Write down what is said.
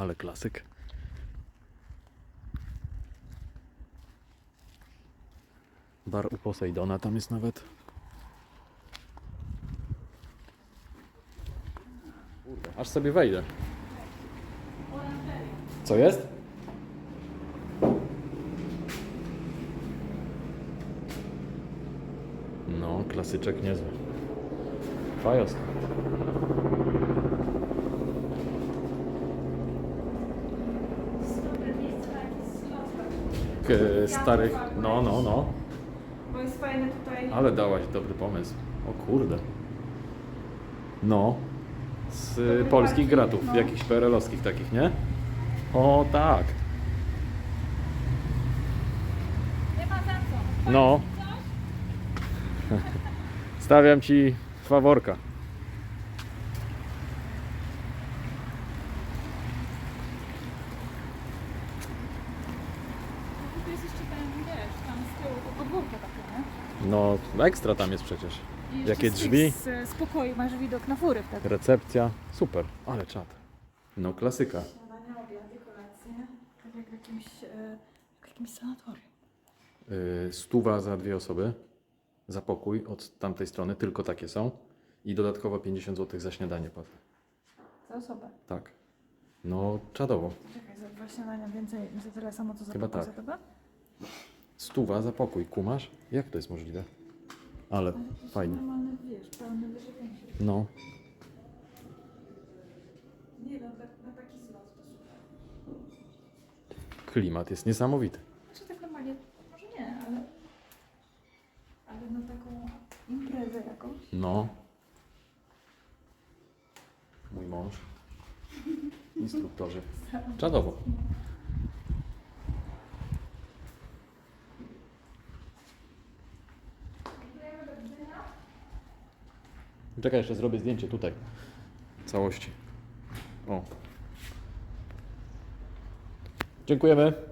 Ale klasyk. Bar u Posejdona tam jest nawet. Kurde, aż sobie wejdę. Co jest? No, klasyczek niezły. Fajos. Starych. No, no, no. Bo jest fajne tutaj. Ale dałaś dobry pomysł. O kurde. No. Z Dobry polskich parking, gratów, no. jakichś PRL-owskich takich, nie? O tak. Nie ma za co. No. Stawiam ci faworka. Tu jest jeszcze ten, wiesz, tam z tyłu to podwórko takie, nie? No, ekstra tam jest przecież. I jeszcze Jakie z drzwi? Z, z pokoju masz widok na fury wtedy. Recepcja. Super, ale czad. No, klasyka. Śniadania, obiady, kolacje. Tak jak w jakimś, e, w jakimś sanatorium. Yy, stuwa za dwie osoby. Za pokój od tamtej strony, tylko takie są. I dodatkowo 50 zł za śniadanie, Paweł. Za osobę. Tak. No, czadowo. Czekaj, za dwa śniadania więcej, za tyle samo co za Chyba pokój tak. za dobę? Stuwa za pokój, kumasz? Jak to jest możliwe? Ale fajnie. wiesz, wyżywienie. No, Nie no, na, na taki zlot to super. klimat jest niesamowity. Znaczy tak normalnie, może nie, ale... Ale na taką imprezę jakąś. No. Mój mąż. Instruktorzy. Czadowo. Czekaj, jeszcze zrobię zdjęcie tutaj. Całości. O. Dziękujemy.